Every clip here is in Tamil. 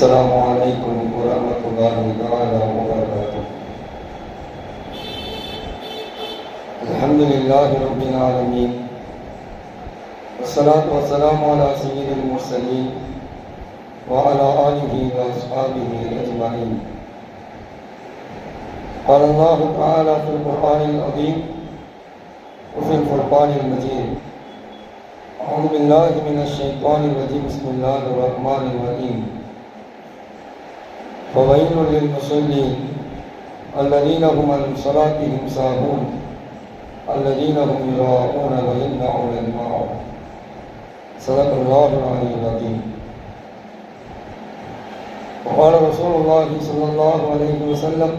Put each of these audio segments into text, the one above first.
السلام عليكم ورحمة الله تعالى وبركاته. الحمد لله رب العالمين. والصلاة والسلام على سيد المرسلين وعلى آله وأصحابه أجمعين. قال الله تعالى في القرآن العظيم وفي الفرقان المجيد. أعوذ بالله من الشيطان الرجيم. بسم الله الرحمن الرحيم. فويل للمصلين الذين هم عن صلاتهم ساهون الذين هم يراءون ويمنعون الماعون صدق الله العلي العظيم وقال رسول الله صلى الله عليه وسلم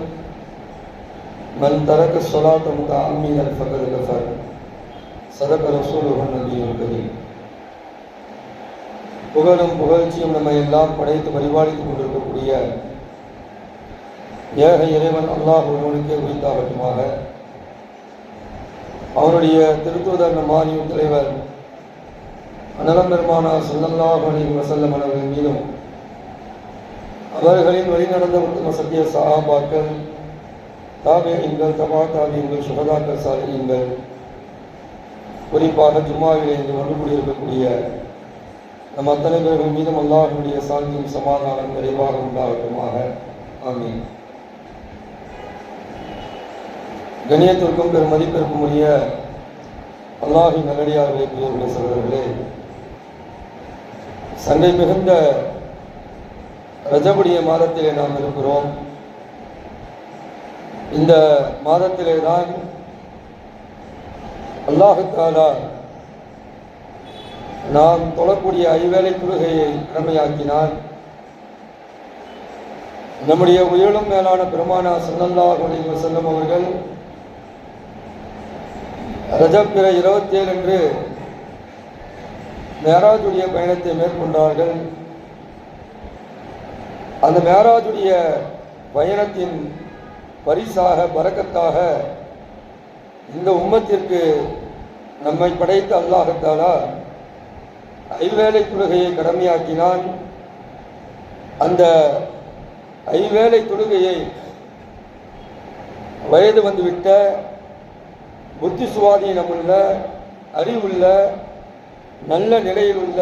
من ترك الصلاة متعمدا فقد كفر சதக்க ரசூலுகன் நபியுல் கரீம் புகழும் புகழ்ச்சியும் நம்மை எல்லாம் படைத்து பரிபாலித்துக் கொண்டிருக்கக்கூடிய ஏக இறைவன் அல்லாஹ் ஒருவனுக்கே உயிர்ந்தாகட்டுமாக அவருடைய திருத்துவதர் மானியும் தலைவர் அனலம் பெருமானா சொல்லல்லாஹ் அலைஹி வஸல்லம் அவர்கள் மீதும் அவர்களின் வழிநடந்த உத்தம சத்திய சஹாபாக்கள் தாபியங்கள் தபா தாபியங்கள் சுகதாக்கள் சாலியங்கள் குறிப்பாக ஜும்மாவிலே இன்று ஒன்று கூடியிருக்கக்கூடிய நம் அத்தனை பேர்கள் மீதும் அல்லாஹனுடைய சாந்தியும் சமாதானம் நிறைவாக உண்டாகட்டுமாக. ஆமீன். கணியத்திற்கும் பெரும் மதிப்பிற்கும் உரிய அல்லாஹி நல்லடியார்களே பிரியர்களே சகோதரர்களே சண்டை மிகுந்த ரஜபுடைய மாதத்திலே நாம் இருக்கிறோம். இந்த மாதத்திலே தான் அல்லாஹுத்தாலா நாம் தொழக்கூடிய ஐவேளை தொழுகையை கடமையாக்கினார் நம்முடைய உயிரும் மேலான பெருமானா சல்லல்லாஹு செல்லும் அவர்கள் ரஜப்பிற இருபத்தி ஏழு அன்று மேராஜுடைய பயணத்தை மேற்கொண்டார்கள். அந்த மேராஜுடைய பயணத்தின் பரிசாக பறக்கத்தாக இந்த உம்மத்திற்கு நம்மை படைத்த அல்லாஹத்தாலா ஐவேளை தொழுகையை கடமையாக்கினான். அந்த ஐவேளை தொழுகையை வயது வந்துவிட்ட புத்தி சுவாதீனமுள்ள அறிவுள்ள நல்ல நிலையில் உள்ள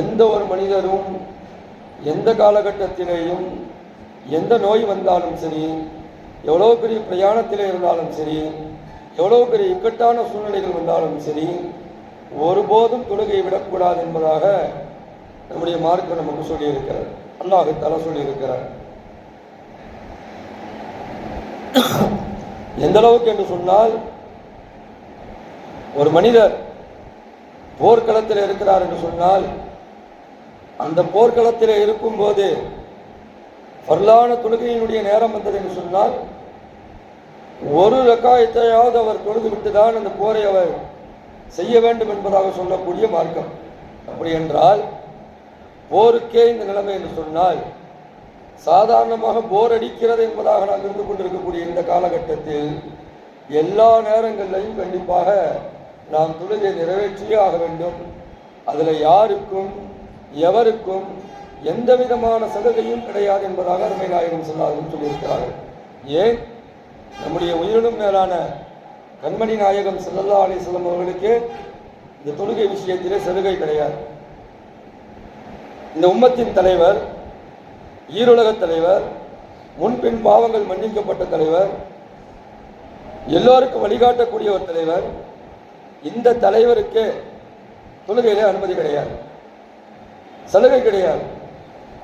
எந்த ஒரு மனிதரும் எந்த காலகட்டத்திலேயும் எந்த நோய் வந்தாலும் சரி எவ்வளோ பெரிய பிரயாணத்தில் இருந்தாலும் சரி எவ்வளோ பெரிய இக்கட்டான சூழ்நிலைகள் வந்தாலும் சரி ஒருபோதும் தொழுகையை விடக்கூடாது என்பதாக நம்முடைய மார்க்கம் நமக்கு சொல்லியிருக்கிறார். அல்லாஹு தலை சொல்லியிருக்கிறார். எந்த அளவுக்கு என்று சொன்னால் ஒரு மனிதர் போர்க்களத்தில் இருக்கிறார் என்று சொன்னால் அந்த போர்க்களத்தில் இருக்கும்போது வரலான தொழுகையினுடைய நேரம் வந்தது என்று சொன்னால் ஒரு ரக்காயத்தையாவது அவர் தொழுது விட்டுதான் அந்த போரை அவர் செய்ய வேண்டும் என்பதாக சொல்லக்கூடிய மார்க்கம். அப்படி என்றால் போருக்கே இந்த நிலைமை என்று சொன்னால் சாதாரணமாக போர் அடிக்கிறது என்பதாக நாம் இருந்து கொண்டிருக்கக்கூடிய இந்த காலகட்டத்தில் எல்லா நேரங்களிலையும் கண்டிப்பாக நாம் தொழுகை நிறைவேற்றியே ஆக வேண்டும். அதில் யாருக்கும் எவருக்கும் எந்த விதமான சலுகையும் கிடையாது என்பதாக அருமை நாயகம் சொன்னார்கள் சொல்லியிருக்கிறார்கள். ஏன்? நம்முடைய உயிரினும் மேலான கண்மணி நாயகம் செல்லல்லா அலிஸ்லம் அவர்களுக்கு இந்த தொழுகை விஷயத்திலே சலுகை கிடையாது. இந்த உம்மத்தின் தலைவர் ஈருலக தலைவர் முன்பின் பாவங்கள் மன்னிக்கப்பட்ட தலைவர் எல்லோருக்கும் வழிகாட்டக்கூடிய ஒரு தலைவர். இந்த தலைவருக்கு தொழுகையிலே அனுமதி கிடையாது. சலுகை கிடையாது.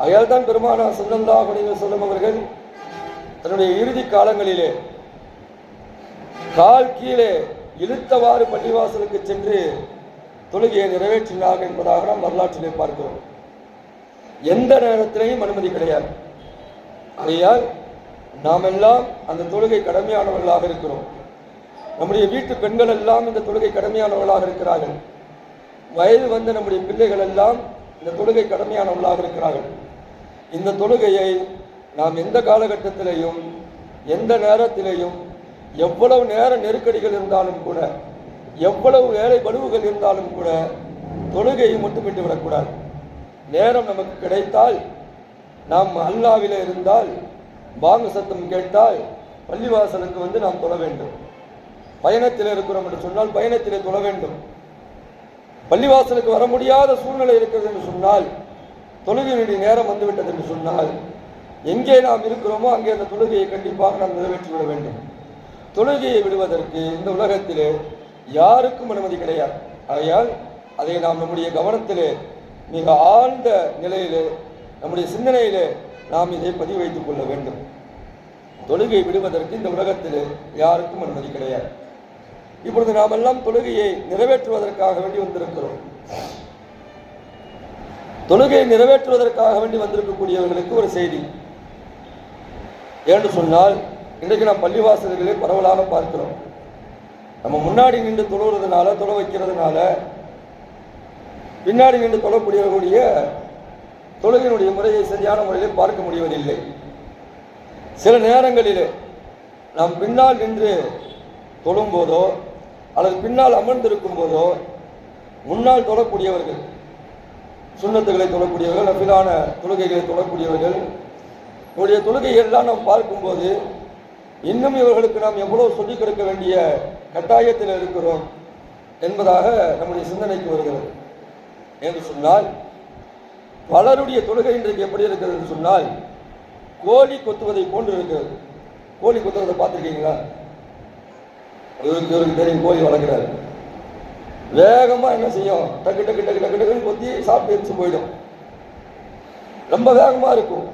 அயால் தான் பெருமானா சொல்லல்லா அப்படின்னு சொல்லும் அவர்கள் தன்னுடைய இறுதி காலங்களிலே கால் கீழே இழுத்தவாறு பள்ளிவாசலுக்கு சென்று தொழுகையை நிறைவேற்றினார்கள் என்பதாக நாம் வரலாற்றிலே பார்க்கிறோம். எந்த நேரத்திலையும் அனுமதி கிடையாது. ஆகையால் நாம் எல்லாம் அந்த தொழுகை கடமையானவர்களாக இருக்கிறோம். நம்முடைய வீட்டு பெண்கள் எல்லாம் இந்த தொழுகை கடமையானவர்களாக இருக்கிறார்கள். வயது வந்த நம்முடைய பிள்ளைகள் எல்லாம் இந்த தொழுகை கடமையானவர்களாக இருக்கிறார்கள். இந்த தொழுகையை நாம் எந்த காலகட்டத்திலையும் எந்த நேரத்திலையும் எவ்வளவு நேர நெருக்கடிகள் இருந்தாலும் கூட எவ்வளவு வேலை பலுவுகள் இருந்தாலும் கூட தொழுகையை மட்டும் விட்டுவிடக்கூடாது நேரம் நமக்கு கிடைத்தால் நாம் அல்லாவில இருந்தால் பாங்கு சத்தம் கேட்டால் பள்ளிவாசலுக்கு வந்து நாம் தொழ வேண்டும். பயணத்தில் இருக்கிறோம் என்று சொன்னால் பயணத்திலே தொழ வேண்டும். பள்ளிவாசலுக்கு வர முடியாத சூழ்நிலை இருக்கிறது என்று சொன்னால் தொழுகையினுடைய நேரம் வந்துவிட்டது என்று சொன்னால் எங்கே நாம் இருக்கிறோமோ அங்கே அந்த தொழுகையை கண்டிப்பாக நாம் நிறைவேற்றிவிட வேண்டும். தொழுகையை விடுவதற்கு இந்த உலகத்திலே யாருக்கும் அனுமதி கிடையாது. ஆகையால் அதை நாம் நம்முடைய கவனத்திலே மிக ஆழ்ந்த நிலையிலே நம்முடைய சிந்தனையிலே நாம் இதை பதிவு வைத்துக் கொள்ள வேண்டும். தொழுகை விடுவதற்கு இந்த உலகத்தில் யாருக்கும் அனுமதி கிடையாது. இப்பொழுது நாம் எல்லாம் தொழுகையை நிறைவேற்றுவதற்காக வேண்டி வந்திருக்கிறோம். தொழுகையை நிறைவேற்றுவதற்காக வேண்டி வந்திருக்கக்கூடியவர்களுக்கு ஒரு செய்தி. ஏன்னு சொன்னால் இன்றைக்கு நாம் பள்ளிவாசல்களை பரவலாக பார்க்கிறோம். நம்ம முன்னாடி நின்று தொழுகிறதுனால தொலை வைக்கிறதுனால பின்னாடி நின்று தொழக்கூடியவர்களுடைய தொழுகையினுடைய முறையை சரியான முறையில் பார்க்க முடிவதில்லை. சில நேரங்களிலே நாம் பின்னால் நின்று தொழும்போதோ அல்லது பின்னால் அமர்ந்திருக்கும் போதோ முன்னால் தொழக்கூடியவர்கள் சுண்ணத்துகளை தொழக்கூடியவர்கள் நபிலான தொழுகைகளை தொழக்கூடியவர்கள் இவருடைய தொழுகைகள்லாம் நாம் பார்க்கும்போது இன்னும் இவர்களுக்கு நாம் எவ்வளவு சொல்லிக் கொடுக்க வேண்டிய கட்டாயத்தில் இருக்கிறோம் என்பதாக நம்முடைய சிந்தனைக்கு வருகிறது. என்று சொன்னால் பலருடைய தொழுகை இன்றைக்கு எப்படி இருக்கிறது என்று சொன்னால் கோழி கொத்துவதை போன்று இருக்கிறது. கோழி கொத்துவதை பார்த்துருக்கீங்களா? இவருக்கு இவருக்கு தெரியும் கோழி வளர்க்குறாரு. வேகமா என்ன செய்யும்? டக்கு டக்கு டக்கு டக்கு டக்குன்னு கொத்தி சாப்பிட்டு எரிச்சு போயிடும். ரொம்ப வேகமா இருக்கும்.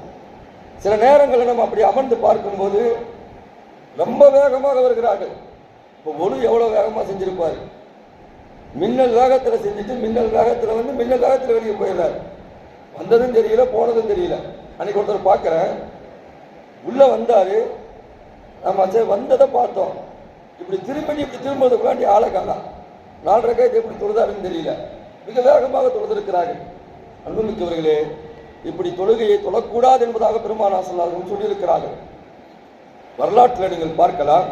சில நேரங்களில் நம்ம அப்படி அமர்ந்து பார்க்கும்போது ரொம்ப வேகமாக வருகிறார்கள். இப்போ ஒளி எவ்வளோ வேகமாக செஞ்சுருப்பாரு? மின்னல் வேகத்தில் செஞ்சுட்டு மின்னல் வேகத்தில் வந்து மின்னல் வேகத்தில் வெளியே போயிடுறாரு. வந்ததும் தெரியல போனதும் தெரியல. அன்னைக்கு ஒருத்தர் பார்க்குறேன். உள்ளே வந்தார். நம்ம சரி வந்ததை பார்த்தோம். இப்படி திரும்பி இப்படி திரும்புறதுக்குள்ளாண்டி ஆளை காணா நாலரை கைது எப்படி தொழுதாருன்னு தெரியல. மிக வேகமாக தொழுதிருக்கிறார்கள். அன்புமிக்கவர்களே இப்படி தொழுகையை தொழக்கூடாது என்பதாக பெருமானா சொல்லார்கள் சொல்லியிருக்கிறார்கள். வரலாற்றில் நீங்கள் பார்க்கலாம்.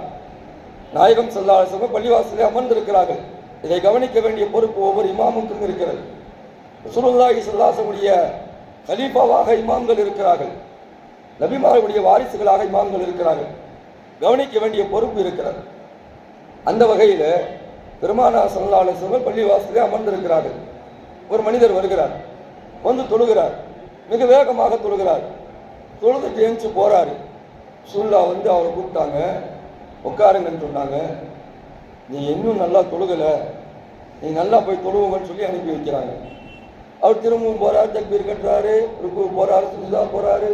நாயகம் செல்லாசம் பள்ளிவாசலே அமர்ந்திருக்கிறார்கள். இதை கவனிக்க வேண்டிய பொறுப்பு ஒவ்வொரு இமாமுக்கும் இருக்கிறது. சுருல்லாஹி சொல்லாசமுடைய கலீஃபாவாக இமாம்கள் இருக்கிறார்கள். நபிமார்களுடைய வாரிசுகளாக இமாம்கள் இருக்கிறார்கள். கவனிக்க வேண்டிய பொறுப்பு இருக்கிறது. அந்த வகையில் பெருமானா சல்லா பள்ளிவாசலே அமர்ந்திருக்கிறார்கள். ஒரு மனிதர் வருகிறார். வந்து தொழுகிறார். மிக வேகமாக தொழுகிறார். தொழுதுட்டு எழுந்து போறாரு. சுல்லா வந்து அவரை கூப்பிட்டாங்க. உட்காருங்கன்னு சொன்னாங்க. நீ இன்னும் நல்லா தொழுகலை. நீ நல்லா போய் தொழுவுங்கன்னு சொல்லி அனுப்பி வைக்கிறாங்க. அவர் திரும்பவும் போகிறார் தக்பீர் கட்டுறாரு ருக்கு போகிறாரு சுல்லா போகிறாரு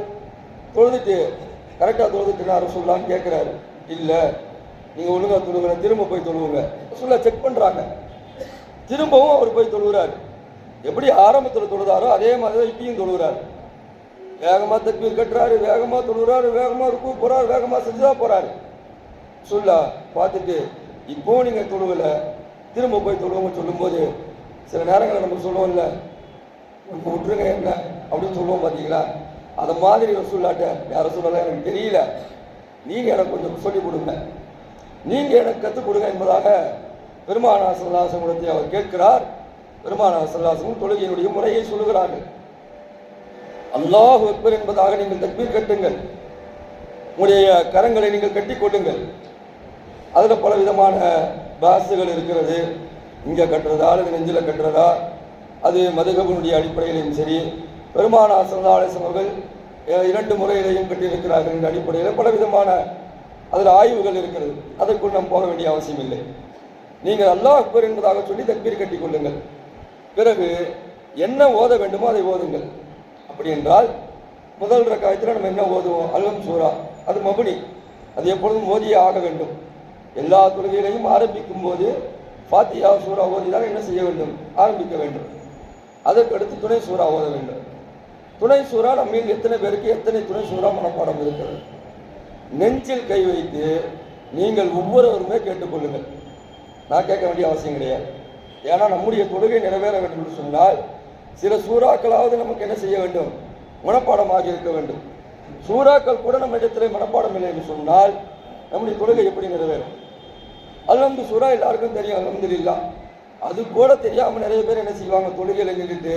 தொழுதுட்டு கரெக்டாக தொழுதுட்டு ரசூல்லான்னு கேட்குறாரு இல்லை நீங்கள் ஒழுங்காக தொழுகிற திரும்ப போய் தொழுவுங்க. ரசூல்லா செக் பண்ணுறாங்க திரும்பவும் அவர் போய் தொழுகிறாரு எப்படி ஆரம்பத்தில் தொழுதாரோ அதே மாதிரி தான் இப்பயும் தொழுகிறாரு வேகமாக தக்பீர் கட்டுறாரு வேகமாக தொழுகிறாரு வேகமாக ருக்கு போகிறாரு வேகமாக செஞ்சுதான் போகிறாரு சொல்லா பார்த்துட்டு இப்போ நீங்கள் தொழுவில் திரும்ப போய் தொழுவோம்னு சொல்லும்போது சில நேரங்களில் நம்ம சொல்லுவோம்ல நம்ம விட்டுருங்க என்ன? அப்படின்னு சொல்லுவோம் பார்த்தீங்களா அதை மாதிரி ரசூல்லாட்ட யார சொல்லலாம் எனக்கு தெரியல. நீங்கள் எனக்கு கொஞ்சம் சொல்லிக் கொடுங்க. நீங்கள் எனக்கு கற்றுக் கொடுங்க என்பதாக பெருமானா சல்லாசமுடத்தை அவர் கேட்கிறார். பெருமானா சல்லாசமும் தொழுகையினுடைய முறையை சொல்லுகிறார்கள். அல்லாஹ் அக்பர் என்பதாக நீங்கள் தக்பீர் கட்டுங்கள். உங்களுடைய கரங்களை நீங்கள் கட்டி கொள்ளுங்கள். அதில் பல விதமான பாசுகள் இருக்கிறது. இங்கே கட்டுறதா அல்லது நெஞ்சில் கட்டுறதா அது மதுகபனுடைய அடிப்படையிலையும் சரி பெருமான சல்லாசம் அவர்கள் இரண்டு முறையிலையும் கட்டியிருக்கிறார்கள் என்ற அடிப்படையில் பல விதமான அதில் ஆய்வுகள் இருக்கிறது. அதற்குள் நாம் போக வேண்டிய அவசியம் இல்லை. நீங்கள் அல்லாஹ் அக்பர் என்பதாக சொல்லி தக்பீர் கட்டி கொள்ளுங்கள். பிறகு என்ன ஓத வேண்டுமோ அதை ஓதுங்கள். அப்படி என்றால் முதல் ரக்காயத்தில் நம்ம என்ன ஓதுவோம்? அல்லம் சூரா. அது மபுனி. அது எப்பொழுதும் ஓதியே ஆக வேண்டும். எல்லா தொழுகைகளையும் ஆரம்பிக்கும் போது ஃபாத்தியா சூரா ஓதிதான் என்ன செய்ய வேண்டும்? ஆரம்பிக்க வேண்டும். அதற்கு அடுத்து துணை சூறா ஓத வேண்டும். துணை சூறா நம்ம எத்தனை பேருக்கு எத்தனை துணை சூறா மனப்பாடம் இருக்கிறது? நெஞ்சில் கை வைத்து நீங்கள் ஒவ்வொருவருமே கேட்டுக்கொள்ளுங்கள். நான் கேட்க வேண்டிய அவசியம் கிடையாது. ஏன்னா நம்முடைய தொழுகை நிறைவேற வேண்டும் என்று சொன்னால் சில சூறாக்களாவது நமக்கு என்ன செய்ய வேண்டும்? மனப்பாடமாக இருக்க வேண்டும். சூறாக்கள் கூட நம்ம இடத்துல மனப்பாடம் இல்லை என்று சொன்னால் நம்முடைய தொழுகை எப்படி நிறைவேறும்? அல்ஹம்து சூறா எல்லாருக்கும் தெரியும் அல்ஹம்துலில்லாஹ் அது கூட தெரியாமல் நிறைய பேர் என்ன செய்வாங்க தொழுகையில நின்றுட்டு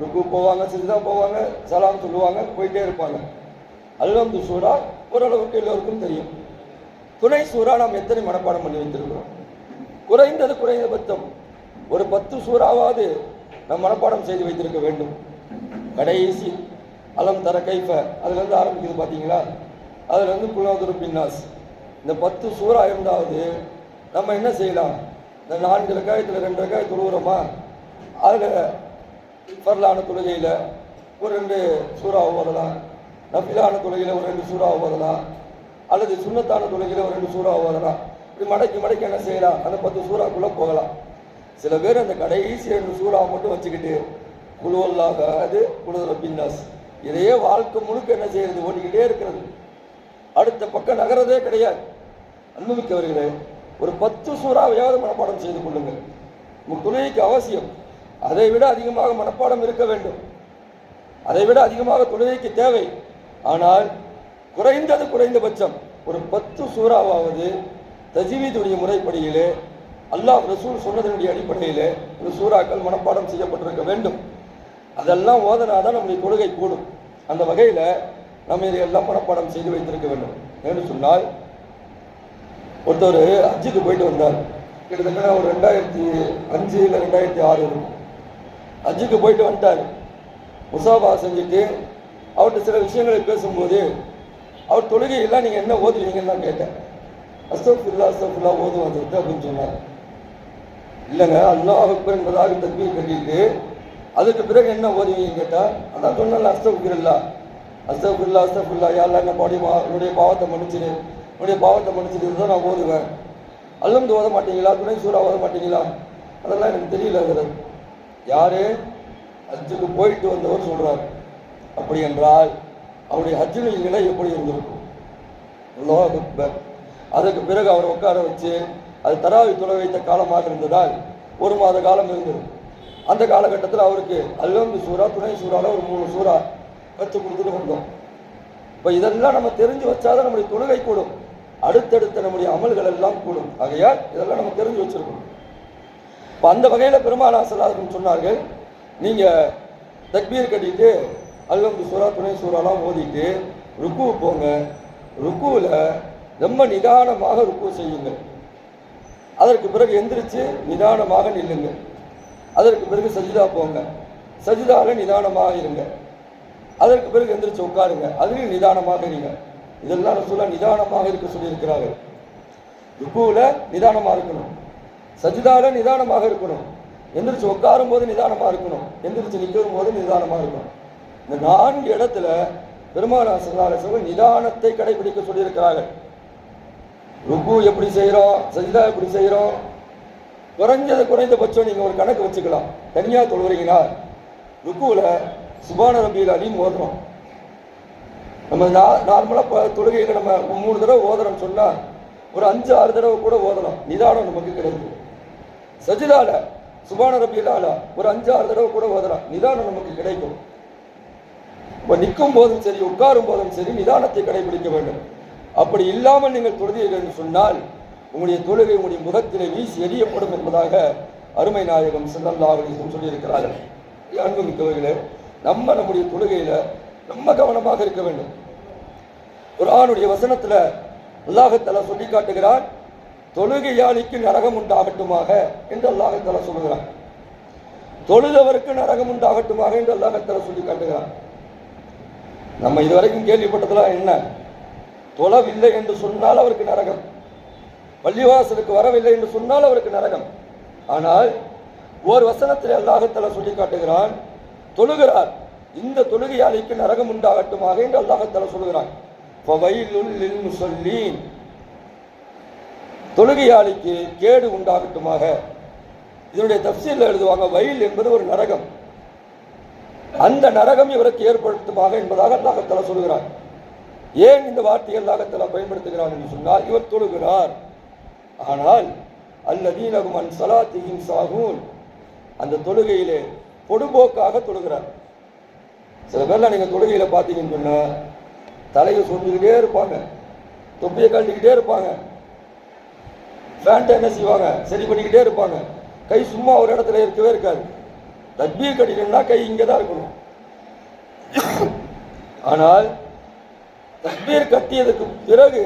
ருக்கு போவாங்க சிறிதா போவாங்க சலாம் சொல்லுவாங்க போயிட்டே இருப்பாங்க. அல்ஹம்து சூரா ஓரளவுக்கு எல்லோருக்கும் தெரியும். துணை சூறா நாம் எத்தனை மனப்பாடம் பண்ணி வைத்திருக்கிறோம்? குறைந்தது குறைந்தபட்சம் ஒரு பத்து சூறாவது நம் மனப்பாடம் செய்து வைத்திருக்க வேண்டும். கடைசி அலம் தர கைஃப அதுலேருந்து ஆரம்பிக்குது பார்த்தீங்களா அதுலேருந்து குலோதுரு பின்னாஸ். இந்த பத்து சூறா இருந்தாவது நம்ம என்ன செய்யலாம்? இந்த நான்கு ரக்காயத்தில் ரெண்டு ரக்காய் தொழுகிறோமா அதில் ஃபர்லான தொழுகையில் ஒரு ரெண்டு சூறா ஓதலாம். நபிலான தொழுகையில் ஒரு ரெண்டு சூறா ஓதலாம். அல்லது சுண்ணத்தான தொழுகையில் ஒரு ரெண்டு சூறா ஓதலாம். இப்படி மடக்கி மடக்கி என்ன செய்யலாம்? அந்த பத்து சூறாக்குள்ளே போகலாம். சில பேர் அந்த கடைசி ரெண்டு சூறா மட்டும் வச்சுக்கிட்டு குழுவல்லாக அது குழுதுல பின்னாஸ். இதையே வாழ்க்கை முழுக்க என்ன செய்யறது? ஓடிக்கிட்டே இருக்கிறது. அடுத்த பக்கம் நகரதே கிடையாது. அன்புமிக்கவர்களே ஒரு பத்து சூறாவையாவது மனப்பாடம் செய்து கொள்ளுங்கள். உங்கள் தொழுகைக்கு அவசியம் அதை விட அதிகமாக மனப்பாடம் இருக்க வேண்டும். அதை விட அதிகமாக தொழுகைக்கு தேவை. ஆனால் குறைந்தது குறைந்தபட்சம் ஒரு பத்து சூறாவாவது தஜிவீதுடைய முறைப்படியிலே அல்லாஹ் ரசூல் சொன்னதனுடைய அடிப்படையிலே ஒரு சூறாக்கள் மனப்பாடம் செய்யப்பட்டிருக்க வேண்டும். அதெல்லாம் ஓதனாதான் நம்முடைய தொழுகை கூடும். அந்த வகையில் நம்ம இதையெல்லாம் மனப்பாடம் செய்து வைத்திருக்க வேண்டும். என்று சொன்னால் ஒருத்தர் அஜிக்கு போயிட்டு வந்தார். கிட்டத்தட்ட ஒரு ரெண்டாயிரத்தி அஞ்சு இல்லை ரெண்டாயிரத்தி ஆறு இருக்கும். அஜிக்கு போயிட்டு வந்துட்டார். முசாபா செஞ்சுட்டு அவர்கிட்ட சில விஷயங்களை பேசும்போது அவர் தொழுகையெல்லாம் நீங்கள் என்ன ஓதுவீங்கன்னு நான் கேட்டேன். அஸ்தஃபுல்லா அஸ்தஃபுல்லா ஓதுவது அப்படின்னு சொன்னார். இல்லைங்க அல்லாஹ் அக்பர் என்பதாக தக்பீர் கட்டிட்டு அதுக்கு பிறகு என்ன ஓதுவீங்கன்னு கேட்டால் அதான் சொன்னால அஸ்தஃபுல்லா அஸ்தஃபுல்லா அஸ்தஃபுல்லா யாரெல்லாம் என்ன பாடி மா உன்னுடைய பாவத்தை மன்னிச்சிடு உன்னுடைய பாவத்தை மன்னிச்சிடு தான் நான் ஓதுவேன். அல்லந்து ஓத மாட்டீங்களா? துணை சூறா ஓத மாட்டீங்களா? அதெல்லாம் எனக்கு தெரியல அதில் யாரு? ஹஜ்ஜுக்கு போயிட்டு வந்தவர் சொல்கிறார் அப்படி என்றால் அவருடைய ஹஜ்ஜினுடைய நிலை எப்படி இருந்திருக்கும்? அல்லாஹ் அதற்கு பிறகு அவரை உட்கார வச்சு அது தராவி துணை வைத்த காலமாக இருந்ததால் ஒரு மாத காலம் இருந்தது. அந்த காலகட்டத்தில் அவருக்கு அல்லந்து சூறா துணை சூறாவில் ஒரு மூணு சூறா கற்றுக் கொடுத்துட்டு வந்தோம். இப்போ இதெல்லாம் நம்ம தெரிஞ்சு வச்சாதான் நம்முடைய தொழுகை கூடும். அடுத்தடுத்த நம்முடைய அமல்கள் எல்லாம் கூடும். ஆகையால் இதெல்லாம் நம்ம தெரிஞ்சு வச்சிருக்கணும். இப்போ அந்த வகையில் பெருமாள் ஆசலாசன் சொன்னார்கள். நீங்கள் தக்பீர் கட்டிட்டு அல்லம் சூறா துணை சூறாலாம் ஓதிட்டு ருக்கு போங்க. ருக்குவில் ரொம்ப நிதானமாக ருக்கு செய்யுங்கள். அதற்கு பிறகு எந்திரிச்சு நிதானமாக நில்லுங்க அதற்கு பிறகு சஜிதா போங்க. சஜிதாவில் நிதானமாக இருங்க. அதற்கு பிறகு எந்திரிச்சு உட்காருங்க. அதுலேயும் நிதானமாக இருங்க. இதெல்லாம் ரசூலா நிதானமாக இருக்க சொல்லியிருக்கிறார்கள். ருக்குவில் நிதானமாக இருக்கணும். சஜிதாவில் நிதானமாக இருக்கணும். எந்திரிச்சு உட்காரும் போது நிதானமாக இருக்கணும். எந்திரிச்சு நிற்கும் போது நிதானமாக இருக்கணும். இந்த நான்கு இடத்துல பெருமானா சல்லாசர்கள் நிதானத்தை கடைபிடிக்க சொல்லியிருக்கிறார்கள். ருக்கு எப்படி செய்கிறோம் சஜிதா எப்படி செய்கிறோம் குறைஞ்சது குறைந்தபட்சம் நீங்கள் ஒரு கணக்கு வச்சுக்கலாம். தனியாக தொழுகிறீங்களா ருக்குவில் சுபான ரபியில் அலின்னு ஓதுறோம் நம்ம நார்மலாக இப்போ தொழுகையில் நம்ம மூணு தடவை ஓதுறோம்னு சொன்னால் ஒரு அஞ்சு ஆறு தடவை கூட ஓதலாம். நிதானம் நமக்கு கிடைக்கும். சஜிதால சுபான ரபியிலால ஒரு அஞ்சு ஆறு தடவை கூட ஓதலாம். நிதானம் நமக்கு கிடைக்கும். இப்போ நிற்கும் போதும் சரி உட்காரும் போதும் சரி நிதானத்தை கடைபிடிக்க வேண்டும். அப்படி இல்லாமல் நீங்கள் தொழுதீர்கள் என்று சொன்னால் உங்களுடைய தொழுகை உங்களுடைய முகத்திலே வீசி எரியப்படும் என்பதாக அருமை நாயகம் செல்லல்லாஹ் சொல்லியிருக்கிறார்கள். அன்பு மிக்கவர்களே நம்ம நம்முடைய தொழுகையில ரொம்ப கவனமாக இருக்க வேண்டும். ஒரு ஆணுடைய வசனத்துல அல்லாஹத்தலா சொல்லி காட்டுகிறான் தொழுகையாளிக்கு நரகம் உண்டாகட்டுமாக என்று அல்லாஹத்தலா சொல்லுகிறான். தொழுதவருக்கு நரகம் உண்டாகட்டுமாக என்று அல்லாஹத்தலா சொல்லி காட்டுகிறான். நம்ம இதுவரைக்கும் கேள்விப்பட்டதெல்லாம் என்ன? தொழவில்லை என்று சொன்னால் அவருக்கு நரகம். பள்ளிவாசலுக்கு வரவில்லை என்று சொன்னால் அவருக்கு நரகம். ஆனால் ஒரு வசனத்தில் அல்லாஹத்தலா சொல்லி காட்டுகிறான் தொழுகிறார். இந்த தொழுகையாளிக்கு நரகம் உண்டாகட்டுமாக என்று அல்லாஹத்தால சொல்லுகிறான். முசல்லீன் தொழுகையாளிக்கு கேடு உண்டாகட்டுமாக. இதனுடைய தப்சீலில் எழுதுவாங்க வயல் என்பது ஒரு நரகம். அந்த நரகம் இவருக்கு ஏற்படுத்துமாக என்பதாக அல்லாஹத்தால சொல்கிறார் ஏன் இந்த வார்த்தையை அல்லாஹத்தால பயன்படுத்துகிறான் என்று சொன்னால் இவர் தொழுகிறார். ஆனால் அல்லதீனகும் அன் சலாத்தியும் சாகூன் அந்த தொழுகையிலே பொடுபோக்காக தொழுகிறார் சில பேர்லாம் நீங்கள் தொழுகையில் பார்த்தீங்கன்னு சொன்னால் தலையை சொந்துக்கிட்டே இருப்பாங்க. தொப்பியை கழட்டிக்கிட்டே இருப்பாங்க. ஃபேண்ட்டை என்ன செய்வாங்க? சரி பண்ணிக்கிட்டே இருப்பாங்க. கை சும்மா ஒரு இடத்துல இருக்கவே இருக்காது. தக்பீர் கட்டினா கை இங்கே தான் இருக்கணும். ஆனால் தக்பீர் கட்டியதுக்கு பிறகு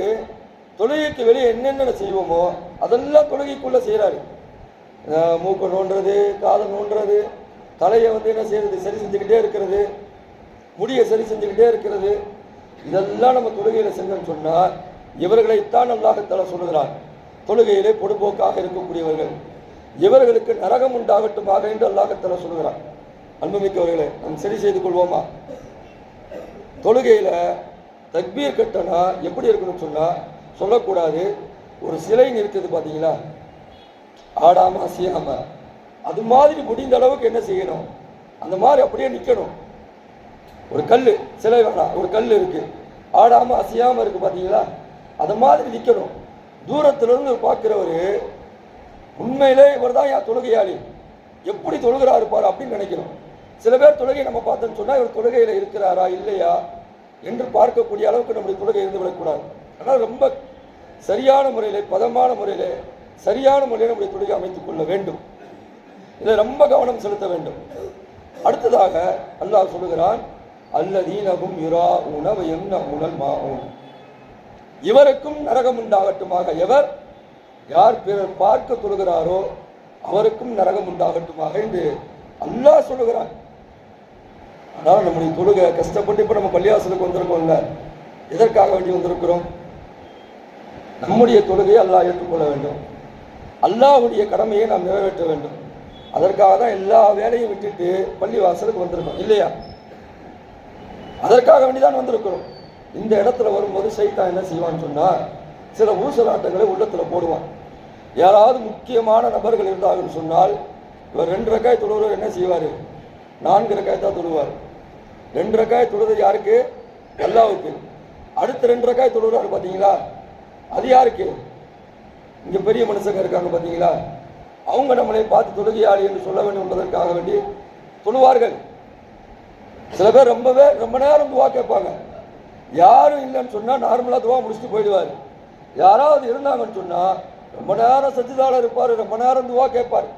தொழுகைக்கு வெளியே என்னென்ன செய்வோமோ அதெல்லாம் தொழுகைக்குள்ளே செய்கிறாரு மூக்கை நோண்டுறது காதை நோண்டுறது தலையை வந்து என்ன செய்யறது? சரி செஞ்சுக்கிட்டே இருக்கிறது. முடியை சரி செஞ்சுக்கிட்டே இருக்கிறது. இதெல்லாம் நம்ம தொழுகையில் செஞ்சோம்னு சொன்னால் இவர்களைத்தான் அல்லாஹத்தால சொல்லுகிறார் தொழுகையிலே பொடுபோக்காக இருக்கக்கூடியவர்கள். இவர்களுக்கு நரகம் உண்டாகட்டுமாக என்று அல்லாஹத்தால சொல்லுகிறார் அன்புமிக்கவர்களே நாம் சரி செய்து கொள்வோமா? தொழுகையில் தக்பீர் கட்டணா எப்படி இருக்கணும்னு சொன்னால் சொல்லக்கூடாது. ஒரு சிலை நிறுத்தது பார்த்தீங்களா ஆடாமல் அசையாமல் அது மாதிரி முடிந்த அளவுக்கு என்ன செய்யணும்? அந்த மாதிரி அப்படியே நிற்கணும் ஒரு கல் சிலை வேணாம். ஒரு கல் இருக்குது ஆடாமல் அசையாமல் இருக்குது பார்த்தீங்களா அது மாதிரி நிற்கணும் தூரத்திலிருந்து பார்க்குறவர் உண்மையிலே இவர் தான் என் தொழுகையாளி. எப்படி தொழுகிறாரு பாரு அப்படின்னு நினைக்கணும். சில பேர் தொழுகை நம்ம பார்த்தோம்னு சொன்னால் இவர் தொழுகையில் இருக்கிறாரா இல்லையா? என்று பார்க்கக்கூடிய அளவுக்கு நம்முடைய தொழுகை இருந்து விடக்கூடாது. ஆனால் ரொம்ப சரியான முறையில் பதமான முறையில் சரியான முறையில் நம்முடைய தொழுகை அமைத்துக் கொள்ள வேண்டும். இதில் ரொம்ப கவனம் செலுத்த வேண்டும். அடுத்ததாக அல்லாஹ் சொல்லுகிறான் அல்லதீனகும் யுரா உணவு என்ன உணல் மாவும் இவருக்கும் நரகம் உண்டாகட்டுமாக. எவர் யார் பிறர் பார்க்க தொழுகிறாரோ அவருக்கும் நரகம் உண்டாகட்டுமாக என்று அல்லாஹ் சொல்லுகிறான். ஆனால் நம்முடைய தொழுகை கஷ்டப்பட்டு இப்போ நம்ம பள்ளியாசலுக்கு வந்திருக்கோம்ல எதற்காக வேண்டி வந்திருக்கிறோம்? நம்முடைய தொழுகையை அல்லாஹ் ஏற்றுக்கொள்ள வேண்டும். அல்லாஹுடைய கடமையை நாம் நிறைவேற்ற வேண்டும். அதற்காக தான் எல்லா வேலையும் விட்டுட்டு பள்ளிவாசலுக்கு வந்திருக்கோம் இல்லையா? அதற்காக வேண்டிதான் வந்திருக்கிறோம். இந்த இடத்துல வரும்போது சைத்தான் என்ன செய்வான்னு சொன்னால் சில ஊசலாட்டங்களை உள்ளத்தில் போடுவான். யாராவது முக்கியமான நபர்கள் இருந்தார்கள் சொன்னால் இவர் ரெண்டு ரக்காய் தொழுவர் என்ன செய்வார்? நான்கு ரக்காய் தான் தொழுவார். ரெண்டு ரக்காய் தொழுது யாருக்கு? அல்லாவுக்கு. அடுத்த ரெண்டு ரக்காய் தொழுகிறாரு பார்த்தீங்களா அது யாருக்கு? இங்கே பெரிய மனுஷங்க இருக்காங்க பார்த்தீங்களா அவங்க நம்மளை பார்த்து தொழுகையாளி என்று சொல்ல வேண்டும் என்பதற்காக வேண்டி சொல்லுவார்கள் சில பேர் ரொம்பவே ரொம்ப நேரம் துவா கேட்பாங்க. யாரும் இல்லைன்னு சொன்னால் நார்மலாக துவா முடிச்சுட்டு போயிடுவார். யாராவது இருந்தாங்கன்னு சொன்னால் ரொம்ப நேரம் சஜிதால இருப்பார் ரொம்ப நேரம் துவா கேட்பார்.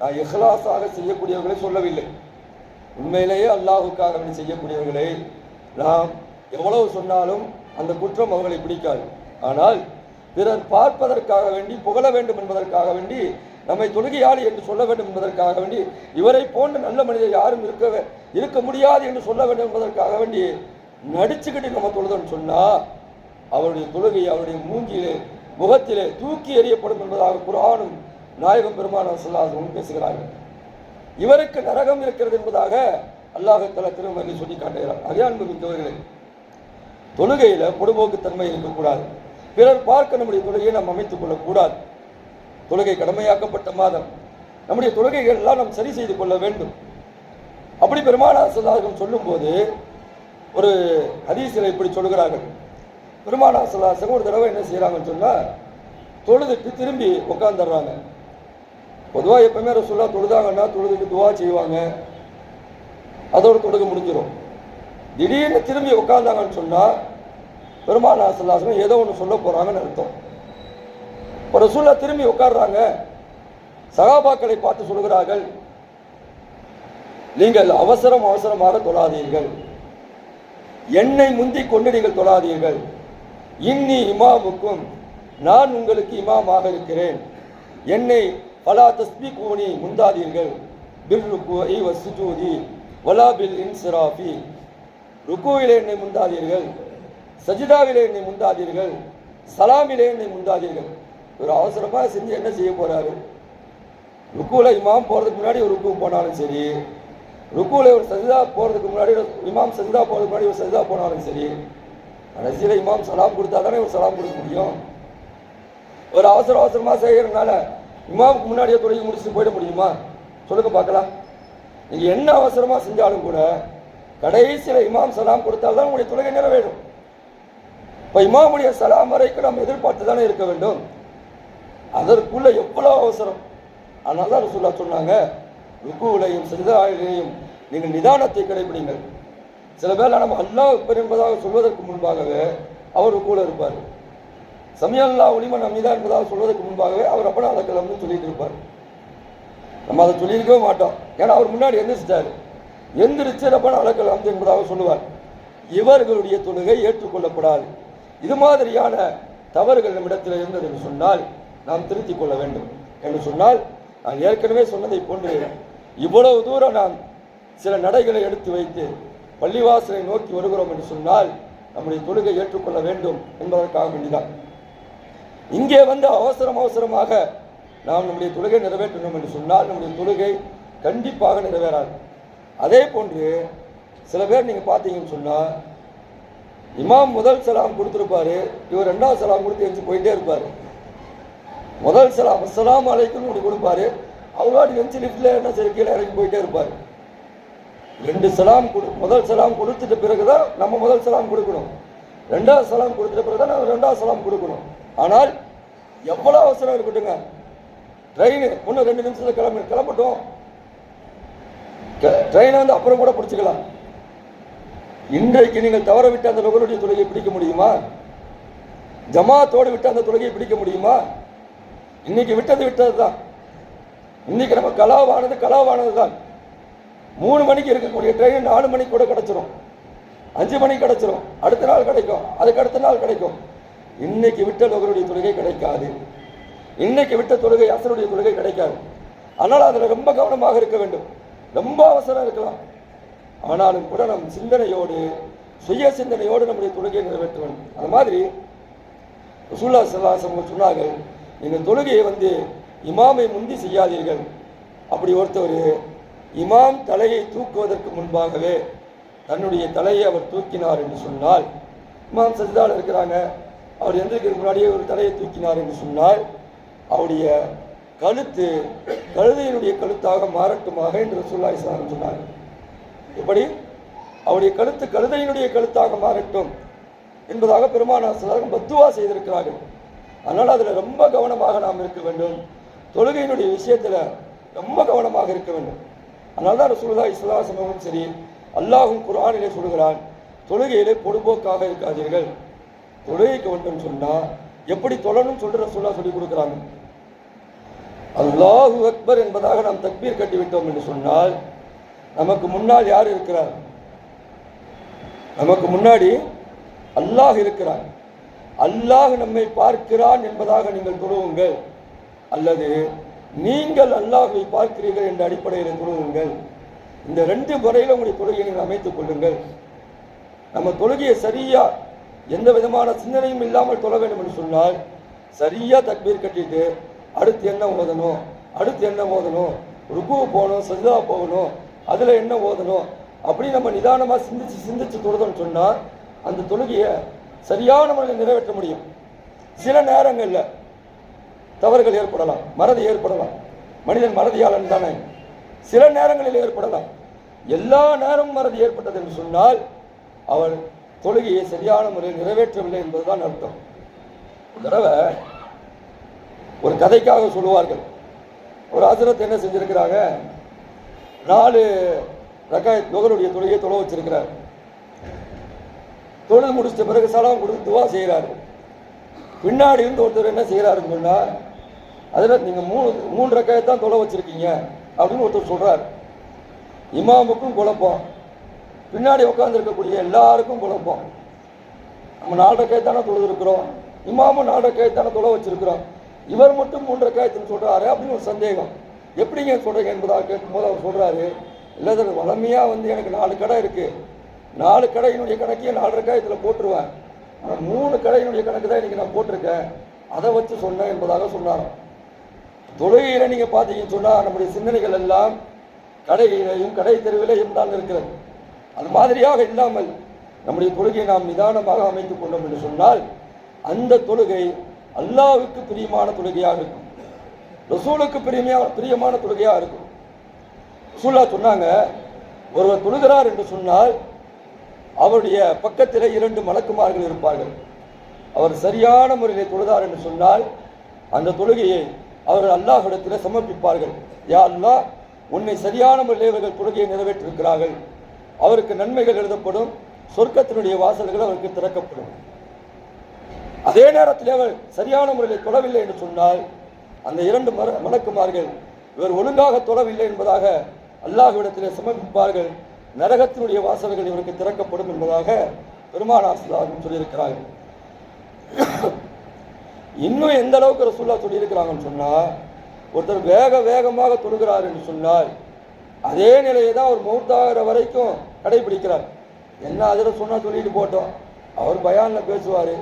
நான் இஹ்லாஸாக செய்யக்கூடியவர்களை சொல்லவில்லை. உண்மையிலேயே அல்லாஹுக்காக வேண்டி செய்யக்கூடியவர்களை நாம் எவ்வளவு சொன்னாலும் அந்த குற்றம் அவர்களை பிடிக்காது. ஆனால் பிறர் பார்ப்பதற்காக வேண்டி புகழ வேண்டும் என்பதற்காக வேண்டி நம்மை தொழுகையாளி என்று சொல்ல வேண்டும் என்பதற்காக வேண்டி இவரை போன்ற நல்ல மனிதர் யாரும் இருக்க இருக்க முடியாது என்று சொல்ல வேண்டும் என்பதற்காக வேண்டி நடிச்சுக்கிட்டு நம்ம தொழுதன் சொன்னா அவருடைய தொழுகை அவருடைய மூஞ்சியிலே முகத்திலே தூக்கி எறியப்படும் என்பதாக குரானும் நாயகம் பெருமான சொல்லாதவும் பேசுகிறார்கள். இவருக்கு நரகம் இருக்கிறது என்பதாக அல்லாஹத்தல திருமணி சொல்லி காட்டுகிறார். அதே அன்பு மிக்கவர்களே தொழுகையில பொடுபோக்குத்தன்மை இருக்கக்கூடாது. பிறர் பார்க்க நம்முடைய தொழுகையை நாம் அமைத்துக் கொள்ளக்கூடாது. தொழுகை கடமையாக்கப்பட்ட மாதம். நம்முடைய தொழுகைகள் எல்லாம் நாம் சரி செய்து கொள்ள வேண்டும். அப்படி பெருமானார் சொல்லார்கள் சொல்லும்போது ஒரு ஹதீஸில் இப்படி சொல்கிறார்கள் பெருமானார் சொல்லாசங்க ஒரு தடவை என்ன செய்கிறாங்கன்னு சொன்னால் தொழுதுட்டு திரும்பி உட்காந்துடுறாங்க பொதுவாக எப்பவுமே ரசூல்லா தொழுதாங்கன்னா தொழுதுட்டு துவா செய்வாங்க. அதோட தொழுக முடிஞ்சிடும் திடீர்னு திரும்பி உட்காந்தாங்கன்னு சொன்னால் பெருமானார் சொல்லாசங்க ஏதோ ஒன்று சொல்ல போகிறாங்கன்னு அர்த்தம். இப்போ ரசூல்லா திரும்பி உட்காடுறாங்க சகாபாக்களை பார்த்து சொல்கிறார்கள் நீங்கள் அவசரம் அவசரமாக தொழாதீர்கள். என்னை முந்தி கொண்டு நீங்கள் தொழாதீர்கள். இன்னி இமாமுக்கும் நான் உங்களுக்கு இமாமாக இருக்கிறேன். என்னை பலா தஸ்பி கூனி முந்தாதீர்கள். பில் ருக்கு வசுஜூதி வலா பில் இன்சிராஃபி. ருக்குவிலே என்னை முந்தாதீர்கள் சஜிதாவிலே என்னை முந்தாதீர்கள் சலாமிலே என்னை முந்தாதீர்கள். ஒரு அவசரமாக செஞ்சு என்ன செய்ய போறாரு? ருக்குல இமாம் போகிறதுக்கு முன்னாடி ஒரு ருக்கு போனாலும் சரி ருக்குவில் ஒரு சஜிதா போகிறதுக்கு முன்னாடி ஒரு இமாம் சஜிதா போகிறதுக்கு முன்னாடி ஒரு சஜிதா போனாலும் சரி கடைசியில் இமாம் சலாம் கொடுத்தா தானே ஒரு சலாம் கொடுக்க முடியும்? ஒரு அவசர அவசரமாக செய்கிறதுனால இமாமுக்கு முன்னாடியே தொடங்கி முடிச்சுட்டு போயிட முடியுமா? சொல்லுங்க பார்க்கலாம். நீங்கள் என்ன அவசரமாக செஞ்சாலும் கூட கடைசியில் இமாம் சலாம் கொடுத்தால் தான் உங்களுடைய தொழுகை நிறைவேறும். இப்போ இமாமுடைய சலாம் வரைக்கும் நம்ம எதிர்பார்த்து தானே இருக்க வேண்டும். அதற்குள்ள எவ்வளோ அவசரம்? அதனால தான் ரசூல்லா சொன்னாங்க ருக்குவிலையும் சிறிதாயிலையும் நீங்கள் நிதானத்தை கடைபிடிங்கள் சில பேர் நம்ம அல்லாஹ் அக்பர் என்பதாக சொல்வதற்கு முன்பாகவே அவர் கூட இருப்பார். சமயல்லா ஒளிமன் அமிதா என்பதாக சொல்வதற்கு முன்பாகவே அவர் அப்பனா அலக்கலம்னு சொல்லிட்டு இருப்பார். நம்ம அதை சொல்லியிருக்கவே மாட்டோம். ஏன்னா அவர் முன்னாடி எந்திரிச்சிட்டாரு. எந்திரிச்சு ரப்பன அலக்கல் என்பதாக சொல்லுவார். இவர்களுடைய தொழுகை ஏற்றுக்கொள்ளப்படாது. இது மாதிரியான தவறுகள் நம்மிடத்தில் இருந்தது என்று சொன்னால் நாம் திருத்திக் கொள்ள வேண்டும் என்று சொன்னால் நான் ஏற்கனவே சொன்னதை போன்று இவ்வளவு தூரம் நாம் சில நடைகளை எடுத்து வைத்து பள்ளிவாசலை நோக்கி வருகிறோம் என்று சொன்னால் நம்முடைய தொழுகை ஏற்றுக்கொள்ள வேண்டும் என்பதற்காக வேண்டிதான். இங்கே வந்து அவசரம் அவசரமாக நாம் நம்முடைய தொழுகை நிறைவேற்றணும் என்று சொன்னால் நம்முடைய தொழுகை கண்டிப்பாக நிறைவேறாது. அதே போன்று சில பேர் நீங்கள் பார்த்தீங்கன்னு சொன்னால் இமாம் முதல் சலாம் கொடுத்துருப்பாரு இவர் ரெண்டாவது சலாம் கொடுத்து எழுந்து போயிட்டே இருப்பார். முதல் சலாம் அஸ்ஸலாமு அலைக்கும் ஒன்று கொடுப்பாரு. அவர் வாட்டி லிஃப்டில் என்ன சரி கீழே இறங்கி போயிட்டே இருப்பார். ரெண்டு சலாம் கொடு முதல் சலாம் கொடுத்துட்ட பிறகு தான் நம்ம முதல் சலாம் கொடுக்கணும். ரெண்டாவது சலாம் கொடுத்துட்ட பிறகு தான் நம்ம ரெண்டாவது சலாம் கொடுக்கணும். ஆனால் எவ்வளோ அவசரம் இருக்கட்டுங்க ட்ரெயின் இன்னும் ரெண்டு நிமிஷத்தில் கிளம்பி கிளம்பட்டும். ட்ரெயினை வந்து அப்புறம் கூட பிடிச்சிக்கலாம். இன்றைக்கு நீங்கள் தவற விட்டு அந்த நுகருடைய தொழுகையை பிடிக்க முடியுமா? ஜமாத்தோடு விட்டு அந்த தொழுகையை பிடிக்க முடியுமா? இன்னைக்கு விட்டது விட்டது தான் இன்னைக்கு நம்ம கலாவானது கலாவானது தான் மூணு மணிக்கு இருக்கக்கூடிய ட்ரெயின் நாலு மணிக்கு கூட கிடச்சிரும். அஞ்சு மணிக்கு கிடச்சிரும். அடுத்த நாள் கிடைக்கும். அதுக்கு அடுத்த நாள் கிடைக்கும். இன்னைக்கு விட்ட நுகருடைய தொழுகை கிடைக்காது. இன்னைக்கு விட்ட தொழுகை அசருடைய தொழுகை கிடைக்காது. ஆனால் அதில் ரொம்ப கவனமாக இருக்க வேண்டும். ரொம்ப அவசரம் இருக்கலாம். ஆனாலும் கூட நம் சிந்தனையோடு சுய சிந்தனையோடு நம்முடைய தொழுகையை நிறைவேற்ற வேண்டும் அது மாதிரி சுல்லா சல்லாஸ் அவங்க சொன்னார்கள் நீங்கள் தொழுகையை வந்து இமாமை முந்தி செய்யாதீர்கள். அப்படி ஒருத்தவர் இமாம் தலையை தூக்குவதற்கு முன்பாகவே தன்னுடைய தலையை அவர் தூக்கினார் என்று சொன்னால் இமாம் சஜிதால் இருக்கிறாங்க அவர் எந்திரிக்கிறதுக்கு முன்னாடியே ஒரு தலையை தூக்கினார் என்று சொன்னால் அவருடைய கழுத்து கழுதையினுடைய கழுத்தாக மாறட்டுமாக என்று ரசூல்லா இஸ்லாம் சொன்னார் இப்படி அவருடைய கழுத்து கழுதையினுடைய கழுத்தாக மாறட்டும் என்பதாக பெருமானார் பத்துவா செய்திருக்கிறார்கள். அதனால் அதில் ரொம்ப கவனமாக நாம் இருக்க வேண்டும். தொழுகையினுடைய விஷயத்தில் ரொம்ப கவனமாக இருக்க வேண்டும். அதனால தான் ரசூலுல்லாஹி இஸ்லாம் சமூகம் சரி அல்லாஹும் குரானிலே சொல்கிறான் தொழுகையிலே பொடுபோக்காக இருக்காதீர்கள். தொழுகைக்கு வேண்டும் சொன்னால் எப்படி தொழணும் சொல்கிற ரசூல்லா சொல்லி கொடுக்குறாங்க. அல்லாஹு அக்பர் என்பதாக நாம் தக்பீர் கட்டிவிட்டோம் என்று சொன்னால் நமக்கு முன்னால் யார் இருக்கிறார்? நமக்கு முன்னாடி அல்லாஹ் இருக்கிறார் அல்லாஹ் நம்மை பார்க்கிறான் என்பதாக நீங்கள் துருவுங்கள் அல்லது நீங்கள் அல்லாஹை பார்க்கிறீர்கள் என்ற அடிப்படையில் துருவுங்கள் இந்த ரெண்டு முறையில் உங்களுடைய தொழுகையை நீங்கள் அமைத்துக் கொள்ளுங்கள். நம்ம தொழுகையை சரியா எந்த விதமான சிந்தனையும் இல்லாமல் தொழ வேண்டும் என்று சொன்னால் சரியா தக்பீர் கட்டிட்டு அடுத்து என்ன ஓதணும் அடுத்து என்ன ஓதணும் ருக்கு போகணும் சஜிதா போகணும் அதில் என்ன ஓதணும் அப்படி நம்ம நிதானமாக சிந்திச்சு சிந்திச்சு தொழுதோம்னு சொன்னால் அந்த தொழுகையை சரியான முறையில் நிறைவேற்ற முடியும். சில நேரங்களில் தவறுகள் ஏற்படலாம் மறதி ஏற்படலாம். மனிதன் மறதியாளன் தானே. சில நேரங்களில் ஏற்படலாம். எல்லா நேரமும் மறதி ஏற்பட்டது என்று சொன்னால் அவள் தொழுகையை சரியான முறையில் நிறைவேற்றவில்லை என்பதுதான் அர்த்தம். ஒரு தடவை ஒரு கதைக்காக சொல்லுவார்கள். ஒரு ஆசிரத்தை என்ன செஞ்சிருக்கிறாங்க? நாலு ரகாயத் நுகருடைய தொழுகையை தொலை வச்சிருக்கிறார். தொழுது முடிச்சிட்ட பிறகு சலாம் கொடுத்து துவா செய்கிறாரு பின்னாடி இருந்து ஒருத்தர் என்ன செய்கிறாருன்னு சொன்னால் அதில் நீங்கள் மூணு மூணு ரக்காயத்தான் தொலை வச்சுருக்கீங்க அப்படின்னு ஒருத்தர் சொல்கிறார் இமாமுக்கும் குழப்பம். பின்னாடி உட்காந்துருக்கக்கூடிய எல்லாருக்கும் குழப்பம். நம்ம நாலு ரக்காயத்தானே தொழுதுருக்குறோம். இமாமும் நாலு ரக்காயத்தானே தொலை வச்சுருக்குறோம். இவர் மட்டும் மூன்று ரக்காயத்துன்னு சொல்கிறாரு அப்படின்னு ஒரு சந்தேகம். எப்படிங்க சொல்கிறீங்க என்பதாக கேட்கும்போது அவர் சொல்கிறாரு இல்லை சார் வளமையாக வந்து எனக்கு நாலு கடை இருக்குது நாலு கடையினுடைய கணக்கையே நாலு ரக்காயத்தில் போட்டுருவேன். ஆனால் மூணு கடையினுடைய கணக்கு தான் இன்றைக்கி நான் போட்டிருக்கேன். அதை வச்சு சொன்னேன் என்பதாக சொன்னாராம். தொழுகையில் நீங்கள் பார்த்தீங்கன்னு சொன்னால் நம்முடைய சிந்தனைகள் எல்லாம் கடையிலையும் கடை தெருவிலையும் தான் இருக்கிறது. அது மாதிரியாக இல்லாமல் நம்முடைய தொழுகையை நாம் நிதானமாக அமைத்துக் கொண்டோம் என்று சொன்னால் அந்த தொழுகை அல்லாவுக்கு பிரியமான தொழுகையாக இருக்கும். ரசூலுக்கு பிரியமையா பிரியமான தொழுகையாக இருக்கும். ரசூல்லா சொன்னாங்க ஒருவர் தொழுகிறார் என்று சொன்னால் அவருடைய பக்கத்தில் இரண்டு மலக்குமார்கள் இருப்பார்கள். அவர் சரியான முறையில் தொழுதார் என்று சொன்னால் அந்த தொழுகையை அவர்கள் அல்லாஹிடத்தில் சமர்ப்பிப்பார்கள். யா அல்லாஹ் உன்னை சரியான முறையில் இவர்கள் தொழுகையை நிறைவேற்றிருக்கிறார்கள். அவருக்கு நன்மைகள் எழுதப்படும் சொர்க்கத்தினுடைய வாசல்கள் அவருக்கு திறக்கப்படும். அதே நேரத்தில் அவர் சரியான முறையில் தொழவில்லை என்று சொன்னால் அந்த இரண்டு மர மலக்குமார்கள் இவர் ஒழுங்காக தொழவில்லை என்பதாக அல்லாஹ்விடத்தில் சமர்ப்பிப்பார்கள். நரகத்தினுடைய வாசல்கள் இவருக்கு திறக்கப்படும் என்பதாக பெருமானாசிலாகும் சொல்லியிருக்கிறார்கள். இன்னும் எந்த அளவுக்கு ரசூல்லா சொல்லியிருக்கிறாங்கன்னு சொன்னால் ஒருத்தர் வேக வேகமாக தொழுகிறார் என்று சொன்னால் அதே நிலையை தான் அவர் மௌத்தாகிற வரைக்கும் கடைபிடிக்கிறார். என்ன அதில் சொன்னால் சொல்லிட்டு போட்டோம். அவர் பயானில் பேசுவார்.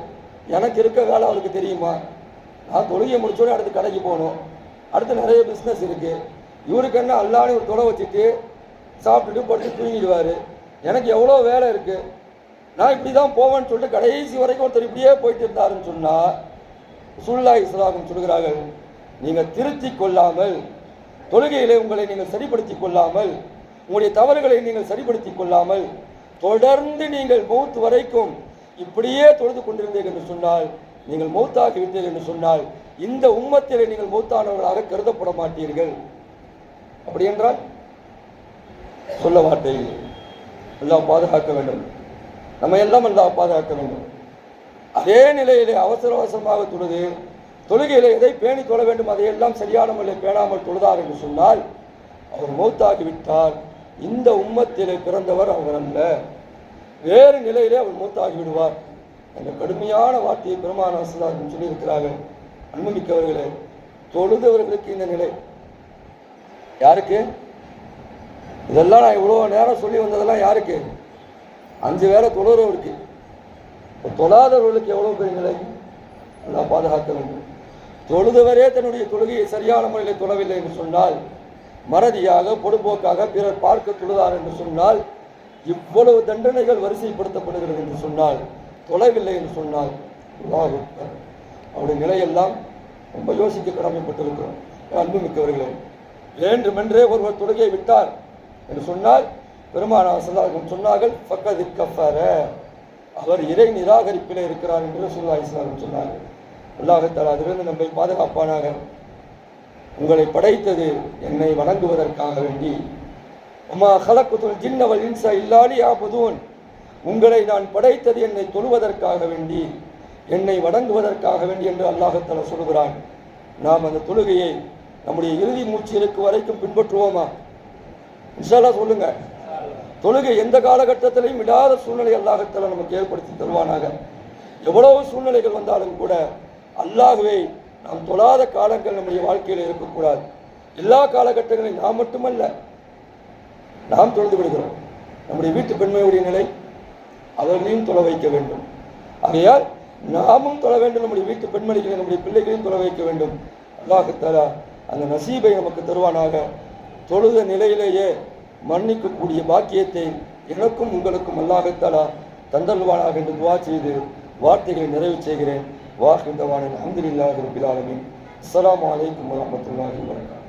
எனக்கு இருக்க வேலை அவருக்கு தெரியுமா? நான் தொழுகை முடிச்சோடனே அடுத்து கடைக்கு போகணும். அடுத்து நிறைய பிஸ்னஸ் இருக்குது இவருக்கு என்ன அல்லான்னு ஒரு தொலை வச்சுட்டு சாப்பிட்டுட்டு படுத்து தூங்கிடுவார். எனக்கு எவ்வளோ வேலை இருக்குது நான் இப்படி தான் போவேன்னு சொல்லிட்டு கடைசி வரைக்கும் ஒருத்தர் இப்படியே போயிட்டு இருந்தாருன்னு சொன்னால் சுல்லா இஸ்லாமும் சொல்கிறார்கள் நீங்கள் திருத்தி கொள்ளாமல் தொழுகையிலே உங்களை நீங்கள் சரிப்படுத்தி கொள்ளாமல் உங்களுடைய தவறுகளை நீங்கள் சரிப்படுத்தி கொள்ளாமல் தொடர்ந்து நீங்கள் மௌத் வரைக்கும் இப்படியே தொழுது கொண்டிருந்தீர்கள் என்று சொன்னால் நீங்கள் மௌத்தாகி விட்டீர்கள் என்று சொன்னால் இந்த உம்மத்திலே நீங்கள் மௌத்தானவர்களாக கருதப்பட மாட்டீர்கள். அப்படி என்றால் சொல்ல வார்த்தை. இல்லை. எல்லாம் பாதுகாக்க வேண்டும். நம்ம எல்லாம் எல்லாம் பாதுகாக்க வேண்டும். அதே நிலையிலே அவசர அவசரமாக தொழுது தொழுகையிலே எதை பேணி தொழ வேண்டும் அதையெல்லாம் சரியான முறையில் பேணாமல் தொழுதார் என்று சொன்னால் அவர் மூத்தாகிவிட்டால் இந்த உம்மத்திலே பிறந்தவர் அவர் அல்ல. வேறு நிலையிலே அவர் மூத்தாகி விடுவார். அந்த கடுமையான வார்த்தையை பெருமான வசதார்கள் சொல்லியிருக்கிறார்கள். அன்புமிக்கவர்களே தொழுதவர்களுக்கு இந்த நிலை. யாருக்கு? இதெல்லாம் நான் இவ்வளோ நேரம் சொல்லி வந்ததெல்லாம் யாருக்கு? அஞ்சு வேளை தொழுறவருக்கு. இப்போ தொழாதவர்களுக்கு எவ்வளோ பெரிய நிலை? நல்லா பாதுகாக்க வேண்டும். தொழுதவரே தன்னுடைய தொழுகையை சரியான முறையில் தொழவில்லை என்று சொன்னால் மறதியாக பொடுபோக்காக பிறர் பார்க்க தொழுதார் என்று சொன்னால் இவ்வளவு தண்டனைகள் வரிசைப்படுத்தப்படுகிறது என்று சொன்னால் தொலைவில்லை என்று சொன்னால் அவருடைய நிலையெல்லாம் ரொம்ப யோசிக்க கடமைப்பட்டிருக்கிறோம். அன்புமிக்கவர்களே வேண்டுமென்றே ஒருவர் தொழுகையை விட்டார். என்று சொன்னால் பெருமானாசலாகும் சொன்னார்கள் பக்கது கஃபர அவர் இறை நிராகரிப்பில் இருக்கிறார் என்று சொல்லா இஸ்லாம் சொன்னார்கள். அல்லாஹத்தால் அதிலிருந்து நம்மை பாதுகாப்பானாக உங்களை படைத்தது என்னை வணங்குவதற்காக வேண்டி அம்மா ஹலக்குத்துல் ஜின்னவல் இன்சா இல்லாடி ஆபதுவன் உங்களை நான் படைத்தது என்னை தொழுவதற்காக வேண்டி என்னை வணங்குவதற்காக வேண்டி என்று அல்லாஹத்தால சொல்கிறான் நாம் அந்த தொழுகையை நம்முடைய இறுதி மூச்சு இருக்கு வரைக்கும் பின்பற்றுவோமா? இன்ஷால்லா சொல்லுங்க. தொழுகை எந்த காலகட்டத்திலையும் விடாத சூழ்நிலை அல்லாஹத்தில் நமக்கு ஏற்படுத்தி தருவானாக. எவ்வளவு சூழ்நிலைகள் வந்தாலும் கூட அல்லாகவே நாம் தொழாத காலங்கள் நம்முடைய வாழ்க்கையில் இருக்கக்கூடாது. எல்லா காலகட்டங்களையும் நாம் மட்டுமல்ல நாம் தொழுது விடுகிறோம். நம்முடைய வீட்டு பெண்மையுடைய நிலை அவர்களையும் தொலை வைக்க வேண்டும். ஆகையால் நாமும் தொலை வேண்டும் நம்முடைய வீட்டு பெண்மணிகளை நம்முடைய பிள்ளைகளையும் தொலை வைக்க வேண்டும். அல்லாஹத்தாலா அந்த நசீபை நமக்கு தருவானாக. தொழுத நிலையிலேயே மன்னிக்கக்கூடிய பாக்கியத்தை எனக்கும் உங்களுக்கும் அல்லாஹத்தாலா தந்தல்வானாக என்று துவா செய்து வார்த்தைகளை நிறைவு செய்கிறேன். வாஹிந்தவானின் அஹமதுல்லாஹி ரபில் ஆலமீன். அஸ்ஸலாமு அலைக்கும் வரஹ்மத்துல்லாஹி வபரகாத்துஹு